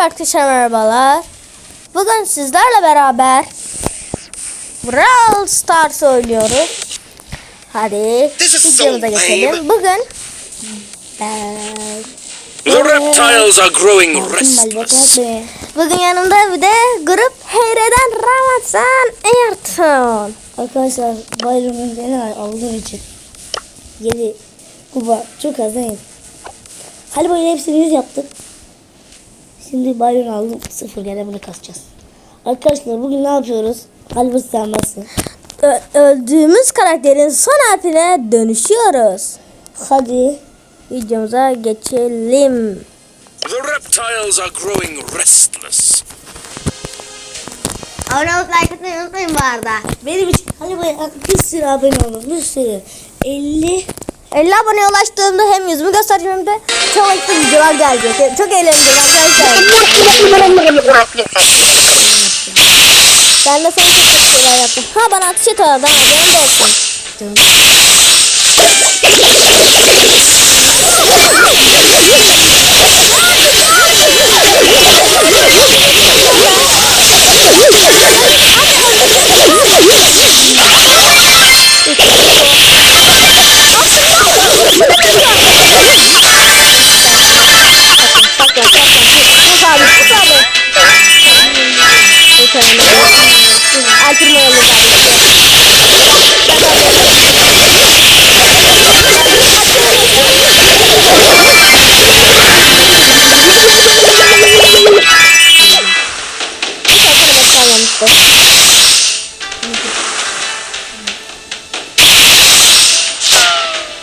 arkadaşlar merhabalar. Bugün sizlerle beraber Brawl Stars oynuyoruz. Hadi videomuza geçelim. Bugün The reptiles are growing restless. Bugün yanımda bir de grup Heyre'den Ramazan Ayrton. Arkadaşlar bayramın gene var aldığım için 7 kuba çok az değil. Hadi böyle hepsini 100 yaptık. Şimdi bayram aldım sıfır gene bunu kasacağız. Arkadaşlar bugün ne yapıyoruz? Halbuki sen basın. Ö- öldüğümüz karakterin son harfine dönüşüyoruz. Hadi. Videomuza geçelim. The reptiles are growing restless. Abone olup like atmayı unutmayın bu arada. Benim için hadi böyle bir sürü abone olun. Bir sürü. 50 50 aboneye ulaştığımda hem yüzümü göstereceğim hem de çok ekli videolar gelecek. Çok eğleneceğiz arkadaşlar. Ben de sana şeyler yaptım. Ha bana ateş et oradan haberin de olsun.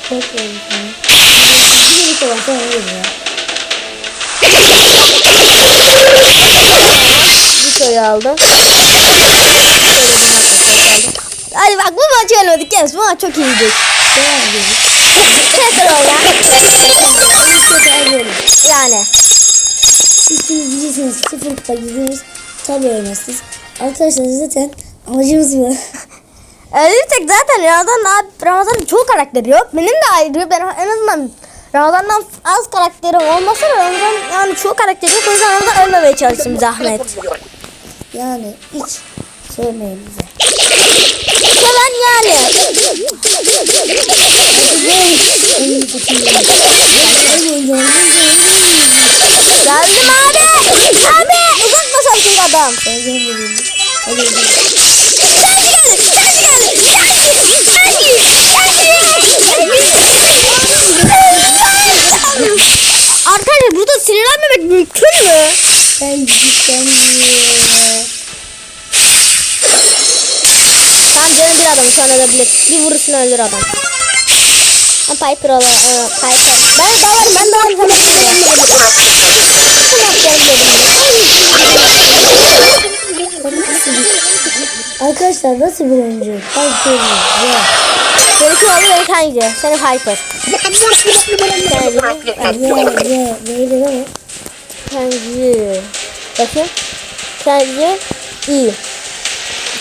Çok oldu. Bir bir kola sonra geliyor. Bir soru aldım. Hadi bak bu maçı ölmedik yes bu maç çok iyiydi. Tekrar alıyorum. Yani. Siz şimdi diyeceksiniz sıfır kupa gizlimiz tabi ölmezsiniz. Arkadaşlar zaten amacımız bu. Ölürsek zaten Ramazan abi Ramazan'ın çoğu karakteri yok. Benim de ayrı. Ben en azından Ramazan'dan az karakterim olmasa da Ramazan yani çoğu karakteri yok. O yüzden Ramazan ölmemeye çalıştım zahmet. Yani hiç sormayın bize. Ben yani. Geldim abi. Abi uzaklaşalım adam. Ben gelmedim. Hadi Arkadaşlar burada sinirlenmemek mümkün mü? Ben gideceğim. Tamam canım bir adamı sonra ölebilir. Bir vuruşunu öldür adam. Ha Piper ola, e, Piper. Ben dalarım ben dalarım sen Arkadaşlar nasıl bir oyuncu? Söyleyeyim. Ya. Benimki oldu benim kanki. Senin Piper. Ya ya neydi lan o? Kanki. Bakayım. Kanki. iyi.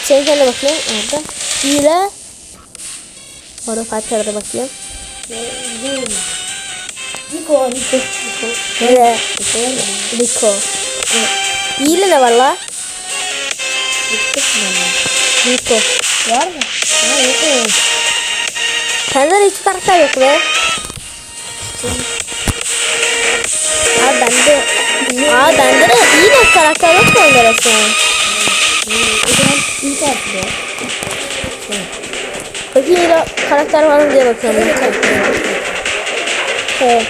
Kendine bakayım. Orada. İyi ile. Orada Piper'a da bakayım. Niko, Niko, Niko. Rico. İyi ile ne var la? Rico. Var mı? Ha, yok mu? Sende de hiç karakter yok be. Abi bende... Aa bende de iyi de karakter yok mu onlara şu an? O zaman ilk harfi de. Bakayım de karakter var mı diye bakıyorum. Evet.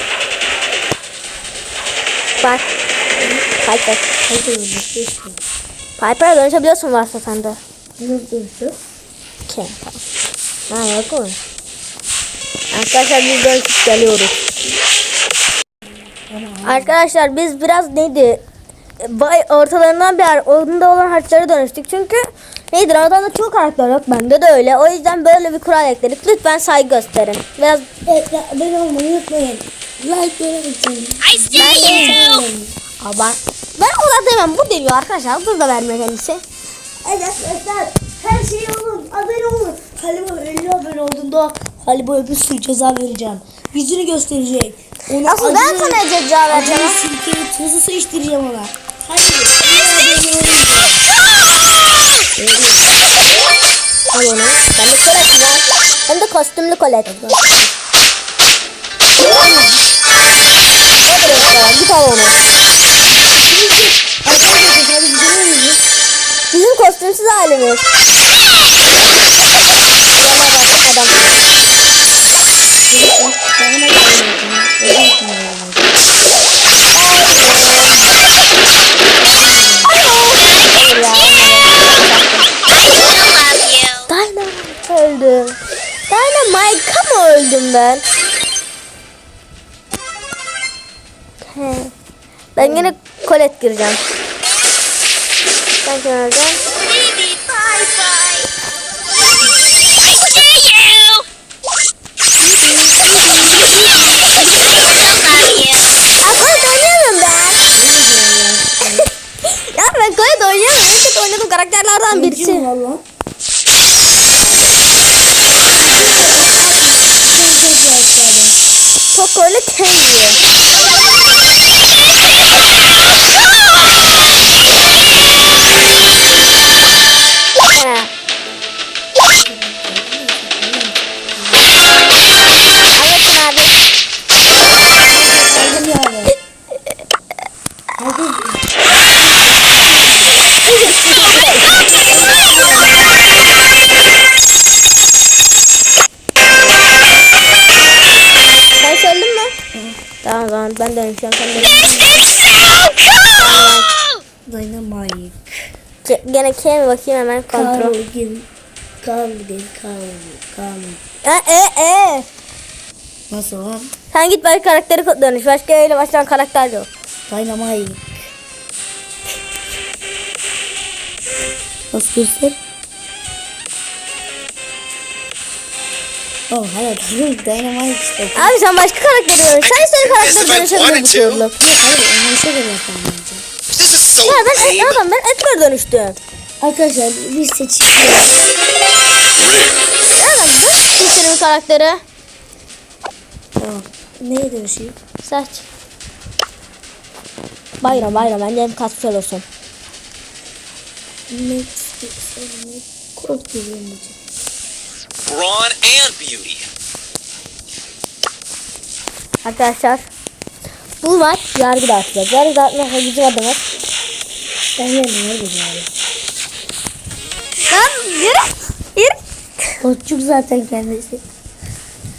Bak. Piper. Hadi oğlum, geçti. Piper'a dönüşebiliyorsun varsa sende. Nasıl dönüşüyor? Okey tamam. Ha yok mu? Arkadaşlar biz dönüşüp geliyoruz. Arkadaşlar biz biraz neydi? Bay ortalarından bir onda olan harçlara dönüştük. Çünkü neydi? Ramazan'da çok karakter yok. Bende de öyle. O yüzden böyle bir kural ekledik. Lütfen saygı gösterin. Biraz Evet, ben olmayı unutmayın. Like verin için. ben Aba. Ben o da demem. Bu demiyor arkadaşlar. Dur da vermiyor kendisi. Evet arkadaşlar her şey olun. Abone olun. Halibo 50 abone olduğunda Halibo'ya bir sürü ceza vereceğim. Yüzünü gösterecek. Ona Asıl ben acı- sana ceza vereceğim. Acılı sirkeli tuzlu su içtireceğim ona. Al onu. Ben de kolet var. Hem de kostümlü kolet. Kostümsüz halimiz. Adam. Dynamite mı öldüm ben? Ben yine kolet gireceğim. Ben kenardan. Karakterlerden birisi. Valla. Poco ile Kenji. Tamam o zaman ben dönüşüyorum. Sen dönüşüyorsun. Dynamite. Ge- Gene K mi bakayım hemen kontrol. Carlin. Carlin. Carlin. Carlin. E e e. Nasıl lan? Sen git başka karakteri dönüş. Başka öyle başlayan karakter yok. Dynamite. Nasıl göster? Oh hayır. Dynamite işte. Abi sen başka karakteri dönüş. Sen istediğin karakteri dönüşebilir bu. Hayır göre yapalım bence. This is so Ya ben et, adam ben Edgar dönüştüm. Arkadaşlar biz seçiyoruz. Ya ben ben karakteri. Tamam. Neye dönüşeyim? Seç. Bayram bayram bence hem kastel olsun. Next. Kod geliyor. Brawn and beauty. Arkadaşlar. Bu maç yargı dağıtacağız. Yargı dağıtmak bizim adımız. Ben yerine ne diyeceğim? Lan yürü. Yürü. Zaten kendisi.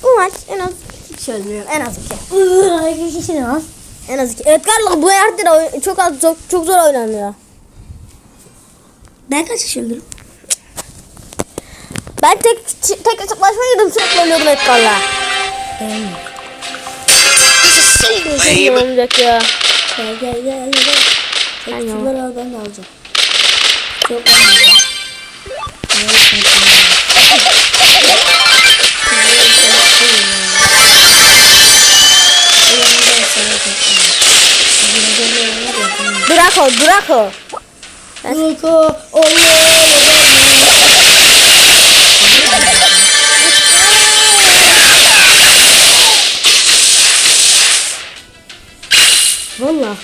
Bu maç en az iki kişi öldürüyor. En az iki. Hangi kişi ne az? En az iki. Edgar'la bu yerde çok az çok, çok zor oynanıyor. Ben kaç kişi öldürürüm? Ben tek tek hesaplaşma girdim sürekli ölüyordum Edgar'la. Ne olacak ya? Gel gel gel gel. Ben şunları al ben de alacağım. Çok evet. Draco, Draco. Draco, Valla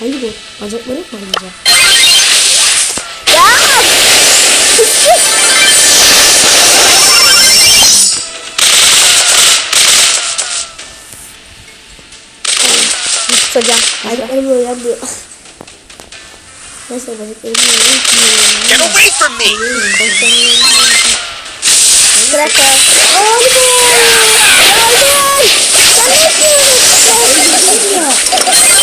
hayır bu. Bacakları mı alacağım? Ya! Tutacağım. Hadi. Bacakları böyle yapıyor. Neyse bacakları böyle yapıyor. Get away from me. Draco. Ne yaptın ha?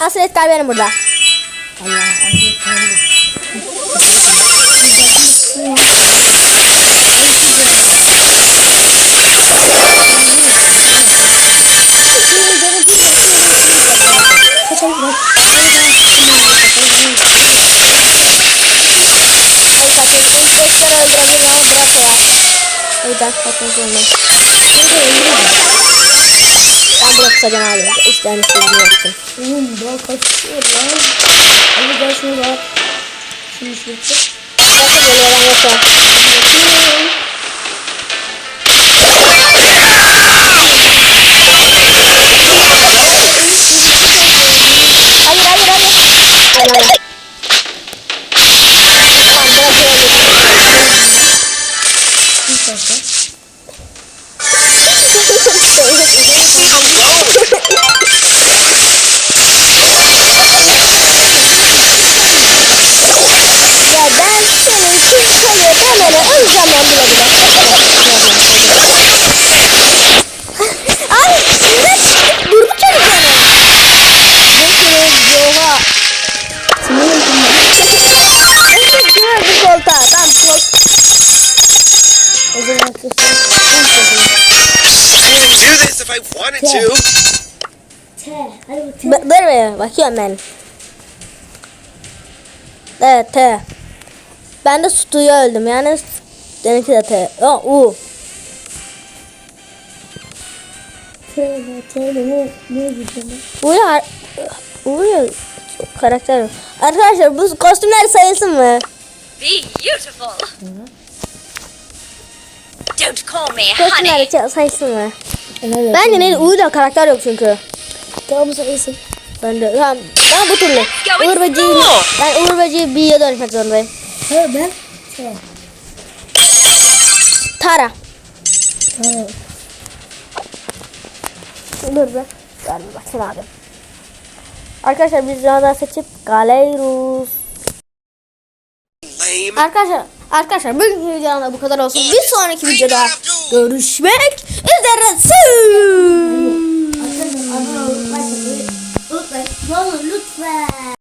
Asıl Edgar benim burada. Allah Allah. Kaçalım bak. Ben zaten ilk Edgar'ı öldürebilirim ama Draco var. O yüzden kaçmak zorundayım. Ben Draco tutacağım abi. İsteyen istediğini yapsın. Oğlum daha kaçıyor lan. Hadi gel şunu bak. Şunu şunu geliyor ben yokum. Bakıyorum. heyecanlandırabilir. Ay! Durdu çocuk bana. Oha. Sinirim bunlar. Evet, koltuğa. Tamam, koltuğa. O zaman Dur be bakıyorum ben. Evet. He. Ben de suya öldüm. Yani seninki de T. O U. T. ne, T. ne, ne, ne diyeceğim ben? U'ya har- U'ya karakter yok. Arkadaşlar bu kostümler sayılsın mı? Beautiful. Don't call me Kostümler honey. için sayılsın mı? Olsun. Bence neydi U'da karakter yok çünkü. Tamam sayısın. Ben de tamam ben bu türlü. Uğur Böceği ben Uğur Böceği B'ye dönüşmek zorundayım. Ha ben T. Tara. Dur be. Bir bakayım abi. Arkadaşlar biz daha seçip Galerus. Arkadaşlar arkadaşlar bugünkü videodan da bu kadar olsun. Bir sonraki videoda görüşmek üzere. Arkadaşlar abone olmayı unutmayın. Lütfen.